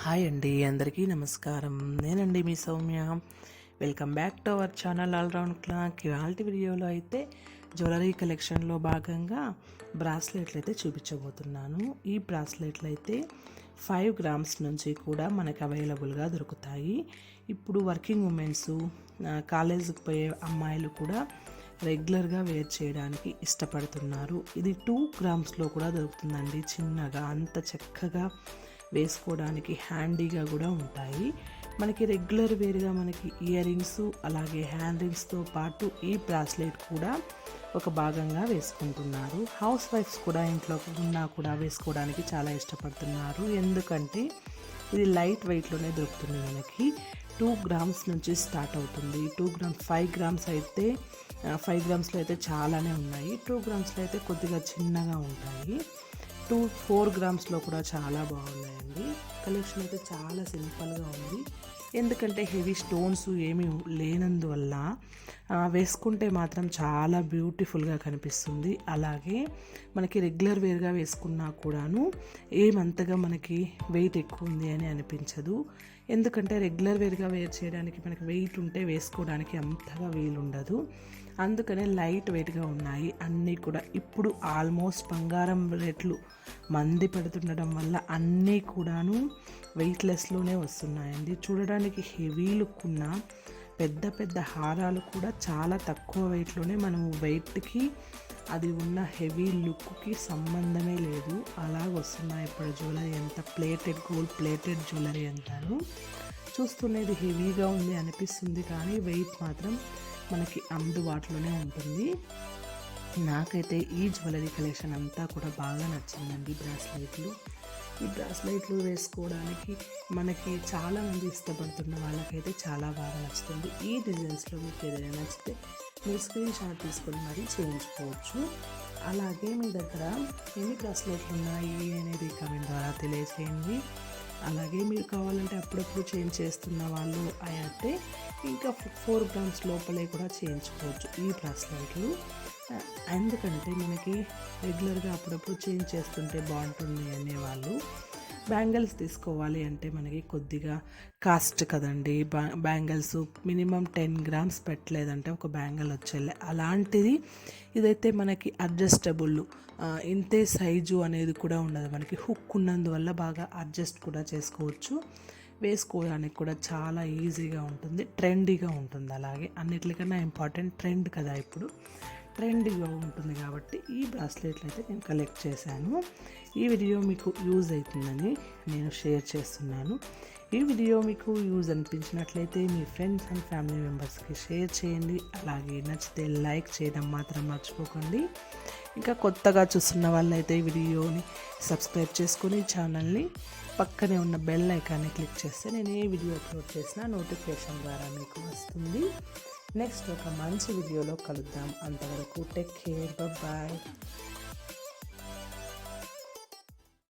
Hi అండి అందరికీ నమస్కారం. నేనండి మీ Soumya. Welcome back to our channel all round clock ఇవాళ వీడియోలో అయితే జ్యువెలరీ కలెక్షన్లో భాగంగా బ్రాస్లెట్లు అయితే చూపించబోతున్నాను. ఈ బ్రాస్లెట్లు అయితే ఫైవ్ గ్రామ్స్ నుంచి కూడా మనకు అవైలబుల్గా దొరుకుతాయి. ఇప్పుడు వర్కింగ్ ఉమెన్స్ కాలేజీకి పోయే అమ్మాయిలు కూడా రెగ్యులర్గా వేర్ చేయడానికి ఇష్టపడుతున్నారు. ఇది టూ గ్రామ్స్లో కూడా దొరుకుతుందండి చిన్నగా అంత చక్కగా వేసుకోవడానికి హ్యాండీగా కూడా ఉంటాయి. మనకి రెగ్యులర్ వేర్గా మనకి ఇయర్ రింగ్స్ అలాగే హ్యాండ్ రింగ్స్తో పాటు ఈ బ్రాస్లెట్ కూడా ఒక భాగంగా వేసుకుంటున్నారు. హౌస్ వైఫ్స్ కూడా ఇంట్లో ఉన్నా కూడా వేసుకోవడానికి చాలా ఇష్టపడుతున్నారు. ఎందుకంటే ఇది లైట్ వెయిట్లోనే దొరుకుతుంది మనకి. టూ గ్రామ్స్ నుంచి స్టార్ట్ అవుతుంది. టూ గ్రామ్స్ ఫైవ్ గ్రామ్స్ అయితే ఫైవ్ గ్రామ్స్లో అయితే చాలానే ఉన్నాయి. టూ గ్రామ్స్లో అయితే కొద్దిగా చిన్నగా ఉంటాయి. టూ ఫోర్ గ్రామ్స్లో కూడా చాలా బాగున్నాయండి. కలెక్షన్ అయితే చాలా సింపుల్గా ఉంది. ఎందుకంటే హెవీ స్టోన్స్ ఏమీ లేనందువల్ల వేసుకుంటే మాత్రం చాలా బ్యూటిఫుల్గా కనిపిస్తుంది. అలాగే మనకి రెగ్యులర్ వేర్గా వేసుకున్నా కూడాను ఏమంతగా మనకి వెయిట్ ఎక్కువ ఉంది అని అనిపించదు. ఎందుకంటే రెగ్యులర్ వేర్గా వేర్ చేయడానికి మనకి వెయిట్ ఉంటే వేసుకోవడానికి అంతగా వీలుండదు. అందుకనే లైట్ వెయిట్గా ఉన్నాయి. అన్నీ కూడా ఇప్పుడు ఆల్మోస్ట్ బంగారం రేట్లు మంది పెడుతుండడం వల్ల అన్నీ కూడాను వెయిట్లెస్లోనే వస్తున్నాయండి. చూడడానికి హెవీ లుక్ ఉన్న పెద్ద పెద్ద హారాలు కూడా చాలా తక్కువ వెయిట్లోనే మనము వెయిట్కి అది ఉన్న హెవీ లుక్కి సంబంధమే లేదు. అలాగ వస్తున్నాయి ఇప్పుడు జ్యువెలరీ అంత. ప్లేటెడ్ గోల్డ్ ప్లేటెడ్ జ్యువెలరీ అంటారు. చూస్తున్నది హెవీగా ఉంది అనిపిస్తుంది కానీ వెయిట్ మాత్రం మనకి అందుబాటులోనే ఉంటుంది. నాకైతే ఈ జ్యువెలరీ కలెక్షన్ అంతా కూడా బాగా నచ్చిందండి బ్రాస్లెట్లు. ఈ బ్రాస్లైట్లు వేసుకోవడానికి మనకి చాలామంది ఇష్టపడుతున్న వాళ్ళకైతే చాలా బాగా నచ్చుతుంది. ఈ డిజైన్స్లో మీకు ఏదైనా నచ్చితే మీరు స్క్రీన్ షాట్ తీసుకొని మరీ చేయించుకోవచ్చు. అలాగే మీ దగ్గర ఎన్ని బ్రాస్లెట్లు ఉన్నాయి అనేది కమెంట్ ద్వారా తెలియజేయండి అలాగే మీరు కావాలంటే అప్పుడప్పుడు చేంజ్ చేస్తున్న వాళ్ళు అయితే ఇంకా ఫోర్ గ్రామ్స్ లోపలే కూడా చేయించుకోవచ్చు ఈ బ్రాస్లెట్లు. ఎందుకంటే మనకి రెగ్యులర్గా అప్పుడప్పుడు చేంజ్ చేస్తుంటే బాగుంటుంది అనేవాళ్ళు. బ్యాంగిల్స్ తీసుకోవాలి అంటే మనకి కొద్దిగా కాస్ట్ కదండి. బ్యాంగిల్స్ మినిమం టెన్ గ్రామ్స్ పెట్టలేదంటే ఒక బ్యాంగిల్ వచ్చేలే. అలాంటిది ఇదైతే మనకి అడ్జస్టబుల్ ఇంతే సైజు అనేది కూడా ఉండదు. మనకి హుక్ ఉన్నందువల్ల బాగా అడ్జస్ట్ కూడా చేసుకోవచ్చు. వేసుకోవడానికి కూడా చాలా ఈజీగా ఉంటుంది ట్రెండీగా ఉంటుంది అలాగే. అన్నిటికన్నా ఇంపార్టెంట్ ట్రెండ్ కదా ఇప్పుడు. ట్రెండ్గా ఉంటుంది కాబట్టి ఈ బ్రాస్లెట్లు అయితే నేను కలెక్ట్ చేశాను. ఈ వీడియో మీకు యూజ్ అవుతుందని నేను షేర్ చేస్తున్నాను. ఈ వీడియో మీకు యూజ్ అనిపించినట్లయితే మీ ఫ్రెండ్స్ అండ్ ఫ్యామిలీ మెంబర్స్కి షేర్ చేయండి. అలాగే నచ్చితే లైక్ చేయడం మాత్రం మర్చిపోకండి. ఇంకా కొత్తగా చూస్తున్న వాళ్ళైతే వీడియోని సబ్స్క్రైబ్ చేసుకొని ఛానల్ని పక్కనే ఉన్న బెల్ ఐకాన్ని క్లిక్ చేస్తే నేను ఏ వీడియో అప్లోడ్ చేసినా నోటిఫికేషన్ ద్వారా మీకు వస్తుంది. నెక్స్ట్ ఒక మంచి వీడియోలో కలుద్దాం. అంతవరకు టేక్ కేర్ బాయ్